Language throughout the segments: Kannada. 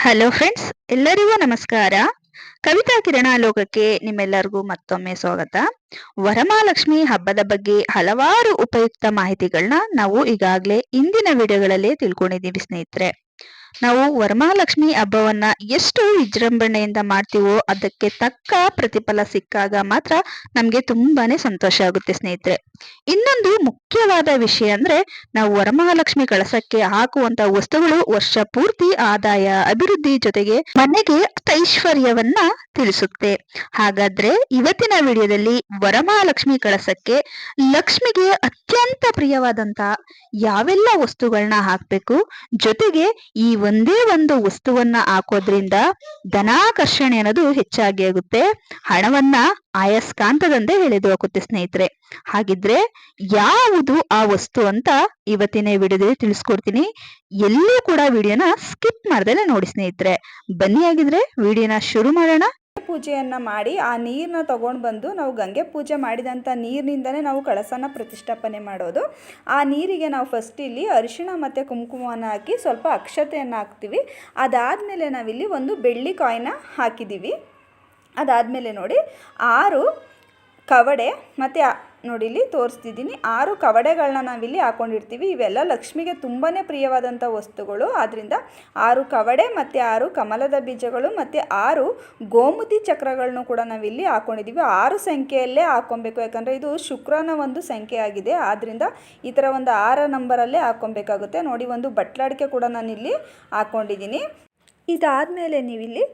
ಹಲೋ ಫ್ರೆಂಡ್ಸ್ ಎಲ್ಲರಿಗೂ ನಮಸ್ಕಾರ. ಕವಿತಾ ಕಿರಣ ಲೋಕಕ್ಕೆ ನಿಮ್ಮೆಲ್ಲರಿಗೂ ಮತ್ತೊಮ್ಮೆ ಸ್ವಾಗತ. ವರಮಹಾಲಕ್ಷ್ಮಿ ಹಬ್ಬದ ಬಗ್ಗೆ ಹಲವಾರು ಉಪಯುಕ್ತ ಮಾಹಿತಿಗಳನ್ನ ನಾವು ಈಗಾಗಲೇ ಇಂದಿನ ವಿಡಿಯೋಗಳಲ್ಲಿ ತಿಳ್ಕೊಂಡಿದ್ದೀವಿ ಸ್ನೇಹಿತರೆ. ನಾವು ವರಮಹಾಲಕ್ಷ್ಮಿ ಹಬ್ಬವನ್ನ ಎಷ್ಟು ವಿಜೃಂಭಣೆಯಿಂದ ಮಾಡ್ತೀವೋ ಅದಕ್ಕೆ ತಕ್ಕ ಪ್ರತಿಫಲ ಸಿಕ್ಕಾಗ ಮಾತ್ರ ನಮ್ಗೆ ತುಂಬಾನೇ ಸಂತೋಷ ಆಗುತ್ತೆ ಸ್ನೇಹಿತರೆ. ಇನ್ನೊಂದು ಮುಖ್ಯವಾದ ವಿಷಯ ಅಂದ್ರೆ ನಾವು ವರಮಹಾಲಕ್ಷ್ಮಿ ಕಳಸಕ್ಕೆ ಹಾಕುವಂತ ವಸ್ತುಗಳು ವರ್ಷ ಪೂರ್ತಿ ಆದಾಯ, ಅಭಿವೃದ್ಧಿ ಜೊತೆಗೆ ಮನೆಗೆ ಐಶ್ವರ್ಯವನ್ನ ತಿಳಿಸುತ್ತೆ. ಹಾಗಾದ್ರೆ ಇವತ್ತಿನ ವಿಡಿಯೋದಲ್ಲಿ ವರಮಹಾಲಕ್ಷ್ಮಿ ಕಳಸಕ್ಕೆ ಲಕ್ಷ್ಮಿಗೆ ಅತ್ಯಂತ ಪ್ರಿಯವಾದಂತ ಯಾವೆಲ್ಲ ವಸ್ತುಗಳನ್ನ ಹಾಕ್ಬೇಕು? ಜೊತೆಗೆ ಈ ಒಂದೇ ಒಂದು ವಸ್ತುವನ್ನ ಹಾಕೋದ್ರಿಂದ ಧನಾಕರ್ಷಣೆ ಅನ್ನೋದು ಹೆಚ್ಚಾಗಿ ಆಗುತ್ತೆ. ಹಣವನ್ನ ಆಯಸ್ಕಾಂತದಂತೆ ಎಳೆದು ಹಾಕುತ್ತೆ ಸ್ನೇಹಿತರೆ. ಹಾಗಿದ್ರೆ ಯಾವುದು ಆ ವಸ್ತು ಅಂತ ಇವತ್ತಿನ ವಿಡಿಯೋದಲ್ಲಿ ತಿಳಿಸ್ಕೊಡ್ತೀನಿ. ಎಲ್ಲೂ ಕೂಡ ವಿಡಿಯೋನ ಸ್ಕಿಪ್ ಮಾಡ್ದಲೆ ನೋಡಿ ಸ್ನೇಹಿತರೆ. ಬನ್ನಿ ಆಗಿದ್ರೆ ವಿಡಿಯೋನ ಶುರು ಮಾಡೋಣ. ಪೂಜೆಯನ್ನು ಮಾಡಿ ಆ ನೀರನ್ನ ತೊಗೊಂಡು ಬಂದು ನಾವು ಗಂಗೆ ಪೂಜೆ ಮಾಡಿದಂಥ ನೀರಿನಿಂದನೇ ನಾವು ಕಳಸನ ಪ್ರತಿಷ್ಠಾಪನೆ ಮಾಡೋದು. ಆ ನೀರಿಗೆ ನಾವು ಫಸ್ಟ್ ಇಲ್ಲಿ ಅರಿಶಿಣ ಮತ್ತು ಕುಂಕುಮನ ಹಾಕಿ ಸ್ವಲ್ಪ ಅಕ್ಷತೆಯನ್ನು ಹಾಕ್ತೀವಿ. ಅದಾದಮೇಲೆ ನಾವಿಲ್ಲಿ ಒಂದು ಬೆಳ್ಳಿ ಕಾಯಿನ ಹಾಕಿದ್ದೀವಿ ಅದಾದಮೇಲೆ ನೋಡಿ ಆರು ಕವಡೆ, ಮತ್ತು ನೋಡಿ ಇಲ್ಲಿ ತೋರಿಸ್ತಿದ್ದೀನಿ, ಆರು ಕವಡೆಗಳನ್ನ ನಾವಿಲ್ಲಿ ಹಾಕೊಂಡಿರ್ತೀವಿ. ಇವೆಲ್ಲ ಲಕ್ಷ್ಮಿಗೆ ತುಂಬಾ ಪ್ರಿಯವಾದಂಥ ವಸ್ತುಗಳು. ಆದ್ದರಿಂದ ಆರು ಕವಡೆ, ಮತ್ತು ಆರು ಕಮಲದ ಬೀಜಗಳು, ಮತ್ತು ಆರು ಗೋಮುತಿ ಚಕ್ರಗಳನ್ನು ಕೂಡ ನಾವಿಲ್ಲಿ ಹಾಕೊಂಡಿದ್ದೀವಿ ಆರು ಸಂಖ್ಯೆಯಲ್ಲೇ ಹಾಕ್ಕೊಬೇಕು. ಯಾಕಂದರೆ ಇದು ಶುಕ್ರನ ಒಂದು ಸಂಖ್ಯೆ ಆಗಿದೆ ಆದ್ದರಿಂದ ಈ ಥರ ಒಂದು ಆರ ನಂಬರಲ್ಲೇ ಹಾಕ್ಕೊಬೇಕಾಗುತ್ತೆ. ನೋಡಿ, ಒಂದು ಬಟ್ಲಾಡಿಕೆ ಕೂಡ ನಾನಿಲ್ಲಿ ಹಾಕ್ಕೊಂಡಿದ್ದೀನಿ. ಇದಾದಮೇಲೆ ನೀವಿಲ್ಲಿ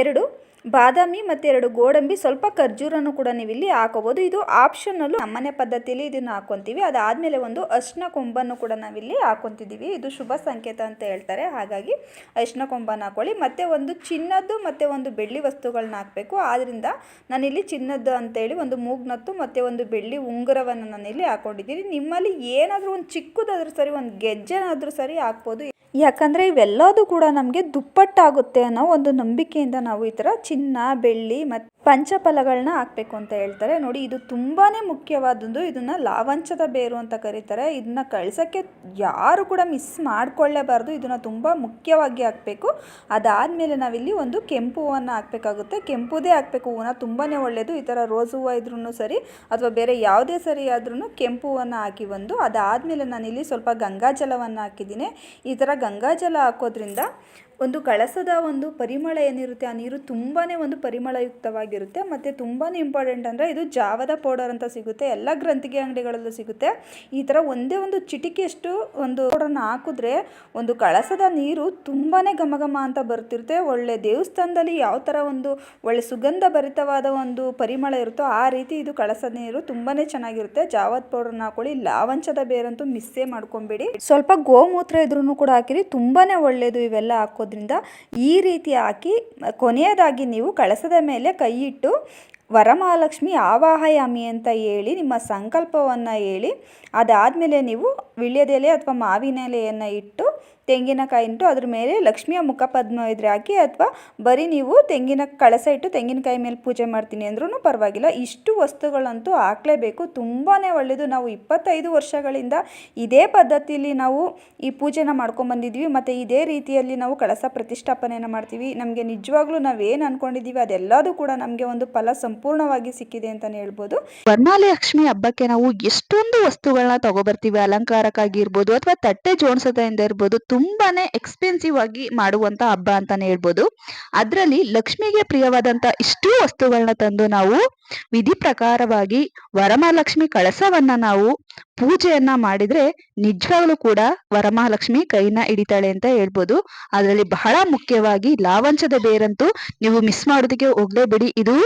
ಎರಡು ಬಾದಾಮಿ ಮತ್ತು ಎರಡು ಗೋಡಂಬಿ ಸ್ವಲ್ಪ ಖರ್ಜೂರನ್ನು ಕೂಡ ನೀವು ಇಲ್ಲಿ ಹಾಕೋಬೋದು. ಇದು ಆಪ್ಷನಲ್ಲು ನಮ್ಮನೆ ಪದ್ಧತಿಯಲ್ಲಿ ಇದನ್ನು ಹಾಕೊತೀವಿ. ಅದಾದಮೇಲೆ ಒಂದು ಅರ್ಶಿನ ಕೊಂಬನ್ನು ಕೂಡ ನಾವಿಲ್ಲಿ ಹಾಕೊತಿದ್ದೀವಿ. ಇದು ಶುಭ ಸಂಕೇತ ಅಂತ ಹೇಳ್ತಾರೆ. ಹಾಗಾಗಿ ಅರ್ಶಿನ ಕೊಂಬನ್ನು ಹಾಕೊಳ್ಳಿ. ಮತ್ತು ಒಂದು ಚಿನ್ನದ್ದು ಮತ್ತು ಒಂದು ಬೆಳ್ಳಿ ವಸ್ತುಗಳನ್ನ ಹಾಕಬೇಕು. ಆದ್ದರಿಂದ ನಾನಿಲ್ಲಿ ಚಿನ್ನದ್ದು ಅಂತೇಳಿ ಒಂದು ಮೂಗ್ನತ್ತು ಮತ್ತು ಒಂದು ಬೆಳ್ಳಿ ಉಂಗುರವನ್ನು ನಾನಿಲ್ಲಿ ಹಾಕೊಂಡಿದ್ದೀನಿ. ನಿಮ್ಮಲ್ಲಿ ಏನಾದರೂ ಒಂದು ಚಿಕ್ಕದಾದ್ರೂ ಸರಿ, ಒಂದು ಗೆಜ್ಜೆನಾದರೂ ಸರಿ ಹಾಕ್ಬೋದು. ಯಾಕಂದರೆ ಇವೆಲ್ಲದೂ ಕೂಡ ನಮಗೆ ದುಪ್ಪಟ್ಟಾಗುತ್ತೆ ಅನ್ನೋ ಒಂದು ನಂಬಿಕೆಯಿಂದ ನಾವು ಈ ಥರ ಚಿನ್ನ, ಬೆಳ್ಳಿ ಮತ್ತು ಪಂಚಫಲಗಳನ್ನ ಹಾಕಬೇಕು ಅಂತ ಹೇಳ್ತಾರೆ. ನೋಡಿ, ಇದು ತುಂಬಾ ಮುಖ್ಯವಾದದ್ದು. ಇದನ್ನು ಲಾವಂಚದ ಬೇರು ಅಂತ ಕರೀತಾರೆ. ಇದನ್ನ ಕಳ್ಸೋಕ್ಕೆ ಯಾರು ಕೂಡ ಮಿಸ್ ಮಾಡಿಕೊಳ್ಳೇಬಾರ್ದು. ಇದನ್ನು ತುಂಬ ಮುಖ್ಯವಾಗಿ ಹಾಕಬೇಕು. ಅದಾದಮೇಲೆ ನಾವಿಲ್ಲಿ ಒಂದು ಕೆಂಪು ಹೂವನ್ನು ಹಾಕಬೇಕಾಗುತ್ತೆ. ಕೆಂಪುದೇ ಹಾಕಬೇಕು. ಹೂವನ್ನ ತುಂಬಾ ಒಳ್ಳೆಯದು ಈ ಥರ ರೋಸ್ ಹೂವು ಇದ್ರೂ ಸರಿ, ಅಥವಾ ಬೇರೆ ಯಾವುದೇ ಸರಿ ಆದ್ರೂ ಕೆಂಪು ಹೂವನ್ನು ಹಾಕಿ ಒಂದು ಅದಾದಮೇಲೆ ನಾನಿಲ್ಲಿ ಸ್ವಲ್ಪ ಗಂಗಾಜಲವನ್ನು ಹಾಕಿದ್ದೀನಿ. ಈ ಥರ ಗಂಗಾಜಲ ಹಾಕೋದ್ರಿಂದ ಒಂದು ಕಳಸದ ಒಂದು ಪರಿಮಳ ಏನಿರುತ್ತೆ, ಆ ನೀರು ತುಂಬಾ ಒಂದು ಪರಿಮಳಯುಕ್ತವಾಗಿರುತ್ತೆ. ಮತ್ತು ತುಂಬಾ ಇಂಪಾರ್ಟೆಂಟ್ ಅಂದರೆ ಇದು ಜಾವದ ಪೌಡರ್ ಅಂತ ಸಿಗುತ್ತೆ, ಎಲ್ಲ ಗ್ರಂಥಿಗೆ ಅಂಗಡಿಗಳಲ್ಲೂ ಸಿಗುತ್ತೆ. ಈ ಥರ ಒಂದೇ ಒಂದು ಚಿಟಿಕೆಯಷ್ಟು ಒಂದು ಪೌಡರ್ನ ಹಾಕಿದ್ರೆ ಒಂದು ಕಳಸದ ನೀರು ತುಂಬಾ ಘಮ ಘಮ ಅಂತ ಬರ್ತಿರುತ್ತೆ. ಒಳ್ಳೆ ದೇವಸ್ಥಾನದಲ್ಲಿ ಯಾವ ಥರ ಒಂದು ಒಳ್ಳೆ ಸುಗಂಧ ಭರಿತವಾದ ಒಂದು ಪರಿಮಳ ಇರುತ್ತೋ ಆ ರೀತಿ ಇದು ಕಳಸದ ನೀರು ತುಂಬಾ ಚೆನ್ನಾಗಿರುತ್ತೆ. ಜಾವದ ಪೌಡರ್ನ ಹಾಕೊಳ್ಳಿ, ಲಾವಂಚದ ಬೇರಂತೂ ಮಿಸ್ಸೇ ಮಾಡ್ಕೊಬೇಡಿ. ಸ್ವಲ್ಪ ಗೋಮೂತ್ರ ಇದ್ರೂ ಕೂಡ ಹಾಕಿರಿ ತುಂಬಾ ಒಳ್ಳೆಯದು ಇವೆಲ್ಲ ಹಾಕೋದು. ಹಾಕೋದ್ರಿಂದ ಈ ರೀತಿ ಹಾಕಿ, ಕೊನೆಯದಾಗಿ ನೀವು ಕಳಸದ ಮೇಲೆ ಕೈ ಇಟ್ಟು ವರಮಹಾಲಕ್ಷ್ಮಿ ಆವಾಹಯಾಮಿ ಅಂತ ಹೇಳಿ, ನಿಮ್ಮ ಸಂಕಲ್ಪವನ್ನು ಹೇಳಿ, ಅದಾದಮೇಲೆ ನೀವು ವಿಳ್ಯದೆಲೆ ಅಥವಾ ಮಾವಿನ ಎಲೆಯನ್ನು ಇಟ್ಟು ತೆಂಗಿನಕಾಯಿ ಉಂಟು ಅದ್ರ ಮೇಲೆ ಲಕ್ಷ್ಮಿಯ ಮುಖಪದ್ಮ ಇದ್ರೆ ಹಾಕಿ ಅಥವಾ ಬರೀ ನೀವು ತೆಂಗಿನ ಕಳಸ ಇಟ್ಟು ತೆಂಗಿನಕಾಯಿ ಮೇಲೆ ಪೂಜೆ ಮಾಡ್ತೀನಿ ಅಂದ್ರೂ ಪರವಾಗಿಲ್ಲ. ಇಷ್ಟು ವಸ್ತುಗಳಂತೂ ಹಾಕಲೇಬೇಕು. ತುಂಬಾ ಒಳ್ಳೆಯದು ನಾವು ಇಪ್ಪತ್ತೈದು ವರ್ಷಗಳಿಂದ ಇದೇ ಪದ್ಧತಿಯಲ್ಲಿ ನಾವು ಈ ಪೂಜೆನ ಮಾಡ್ಕೊಂಬಂದಿದ್ವಿ ಮತ್ತು ಇದೇ ರೀತಿಯಲ್ಲಿ ನಾವು ಕಳಸ ಪ್ರತಿಷ್ಠಾಪನೆಯನ್ನು ಮಾಡ್ತೀವಿ. ನಮಗೆ ನಿಜವಾಗ್ಲೂ ನಾವೇನು ಅಂದ್ಕೊಂಡಿದ್ದೀವಿ ಅದೆಲ್ಲದೂ ಕೂಡ ನಮಗೆ ಒಂದು ಫಲ ಸಂಪೂರ್ಣವಾಗಿ ಸಿಕ್ಕಿದೆ ಅಂತಲೇ ಹೇಳ್ಬೋದು. ವರ್ಣಾಲಕ್ಷ್ಮಿ ಹಬ್ಬಕ್ಕೆ ನಾವು ಎಷ್ಟೊಂದು ವಸ್ತುಗಳನ್ನ ತಗೋಬರ್ತೀವಿ. ಅಲಂಕಾರಕ್ಕಾಗಿರ್ಬೋದು ಅಥವಾ ತಟ್ಟೆ ಜೋಡಿಸೋದ್ರಿಂದ ಇರ್ಬೋದು. ತುಂಬಾನೇ ಎಕ್ಸ್ಪೆನ್ಸಿವ್ ಆಗಿ ಮಾಡುವಂತ ಹಬ್ಬ ಅಂತಾನೆ ಹೇಳ್ಬೋದು. ಅದರಲ್ಲಿ ಲಕ್ಷ್ಮಿಗೆ ಪ್ರಿಯವಾದಂತ ಇಷ್ಟು ವಸ್ತುಗಳನ್ನ ತಂದು ನಾವು ವಿಧಿ ಪ್ರಕಾರವಾಗಿ ವರಮಹಾಲಕ್ಷ್ಮಿ ಕಳಸವನ್ನ ನಾವು ಪೂಜೆಯನ್ನ ಮಾಡಿದ್ರೆ ನಿಜವಾಗ್ಲೂ ಕೂಡ ವರಮಹಾಲಕ್ಷ್ಮಿ ಕೈನ ಹಿಡಿತಾಳೆ ಅಂತ ಹೇಳ್ಬೋದು. ಅದರಲ್ಲಿ ಬಹಳ ಮುಖ್ಯವಾಗಿ ಲಾವಂಚದ ಬೇರಂತೂ ನೀವು ಮಿಸ್ ಮಾಡೋದಕ್ಕೆ ಹೋಗ್ಲೇಬೇಡಿ. ಇದು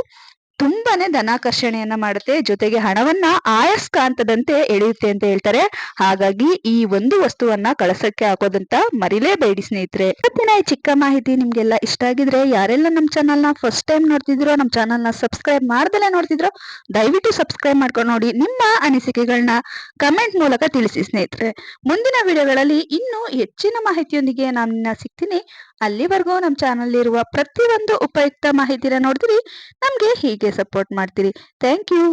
ತುಂಬಾನೇ ಧನಾಕರ್ಷಣೆಯನ್ನ ಮಾಡುತ್ತೆ. ಜೊತೆಗೆ ಹಣವನ್ನ ಆಯಸ್ಕಾಂತದಂತೆ ಎಳೆಯುತ್ತೆ ಅಂತ ಹೇಳ್ತಾರೆ. ಹಾಗಾಗಿ ಈ ಒಂದು ವಸ್ತುವನ್ನ ಕಳಸಕ್ಕೆ ಹಾಕೋದಂತ ಮರಿಲೇಬೇಡಿ ಸ್ನೇಹಿತರೆ. ಇವತ್ತಿನ ಈ ಚಿಕ್ಕ ಮಾಹಿತಿ ನಿಮ್ಗೆಲ್ಲ ಇಷ್ಟ ಆಗಿದ್ರೆ ಯಾರೆಲ್ಲ ನಮ್ಮ ಚಾನಲ್ನ ಫಸ್ಟ್ ಟೈಮ್ ನೋಡ್ತಿದ್ರೋ ನಮ್ಮ ಚಾನಲ್ನ ಸಬ್ಸ್ಕ್ರೈಬ್ ಮಾಡ್ದಲೇ ನೋಡ್ತಿದ್ರೋ, ದಯವಿಟ್ಟು ಸಬ್ಸ್ಕ್ರೈಬ್ ಮಾಡ್ಕೊಂಡು ನೋಡಿ ನಿಮ್ಮ ಅನಿಸಿಕೆಗಳನ್ನ ಕಮೆಂಟ್ ಮೂಲಕ ತಿಳಿಸಿ ಸ್ನೇಹಿತರೆ. ಮುಂದಿನ ವಿಡಿಯೋಗಳಲ್ಲಿ ಇನ್ನೂ ಹೆಚ್ಚಿನ ಮಾಹಿತಿಯೊಂದಿಗೆ ನಾನು ಸಿಗ್ತೀನಿ. ಅಲ್ಲಿವರೆಗೂ ನಮ್ಮ ಚಾನಲ್ ಇರುವ ಪ್ರತಿಯೊಂದು ಉಪಯುಕ್ತ ಮಾಹಿತಿನ ನೋಡಿದ್ರಿ ನಮ್ಗೆ ಹೀಗೆ ಸಪೋರ್ಟ್ ಮಾಡ್ತೀರಿ. Thank you